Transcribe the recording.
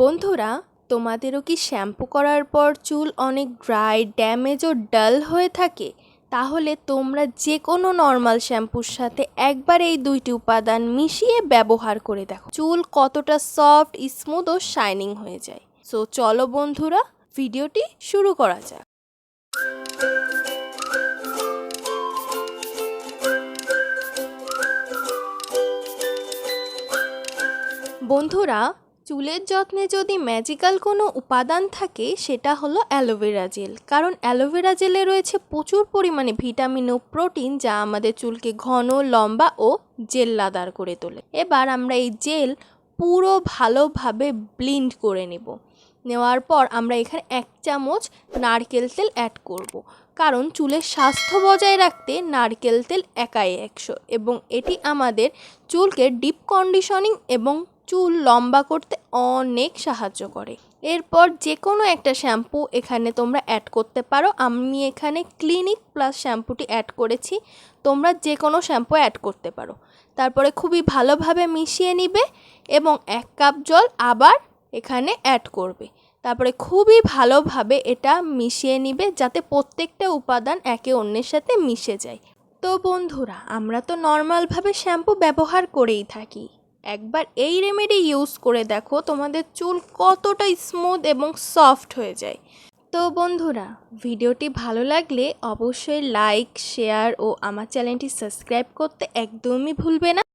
বন্ধুরা, তোমাদেরও কি শ্যাম্পু করার পর চুল অনেক ড্রাই ড্যামেজ ও ডাল হয়ে থাকে? তাহলে তোমরা যে কোনো নর্মাল শ্যাম্পুর সাথে একবার এই দুইটি উপাদান মিশিয়ে ব্যবহার করে দেখো। চুল কতটা সফট, স্মুথ ও শাইনিং হয়ে যায়। সো চলো বন্ধুরা, ভিডিওটি শুরু করা যাক। বন্ধুরা চুলের যত্নে যদি ম্যাজিক্যাল কোনো উপাদান থাকে, সেটা হলো অ্যালোভেরা জেল কারণ অ্যালোভেরা জেলে রয়েছে প্রচুর পরিমাণে ভিটামিন ও প্রোটিন যা আমাদের চুলকে ঘন, লম্বা ও জেল্লাদার করে তোলে। এবার আমরা এই জেল পুরো ভালোভাবে ব্লিন্ড করে নেব। নেওয়ার পর আমরা এখানে এক চামচ নারকেল তেল অ্যাড করব। কারণ চুলের স্বাস্থ্য বজায় রাখতে নারকেল তেল একাই একশো। এবং এটি আমাদের চুলকে ডিপ কন্ডিশনিং এবং চুল লম্বা করতে অনেক সাহায্য করে। এরপর যে কোনো একটা শ্যাম্পু এখানে তোমরা অ্যাড করতে পারো। আমি এখানে ক্লিনিক প্লাস শ্যাম্পুটি অ্যাড করেছি। তোমরা যে কোনো শ্যাম্পু অ্যাড করতে পারো। তারপরে খুবই ভালোভাবে মিশিয়ে নিবে এবং এক কাপ জল আবার এখানে অ্যাড করবে। তারপরে খুবই ভালোভাবে এটা মিশিয়ে নিবে যাতে প্রত্যেকটা উপাদান একে অন্যের সাথে মিশে যায়। তো বন্ধুরা, আমরা তো নর্মালভাবে শ্যাম্পু ব্যবহার করেই থাকি। একবার এই রেমেডি ইউজ করে দেখো, তোমাদের চুল কতটা স্মুথ এবং সফট হয়ে যায়। তো বন্ধুরা, ভিডিওটি ভালো লাগলে অবশ্যই লাইক শেয়ার ও আমার চ্যানেলটি সাবস্ক্রাইব করতে একদমই ভুলবে না।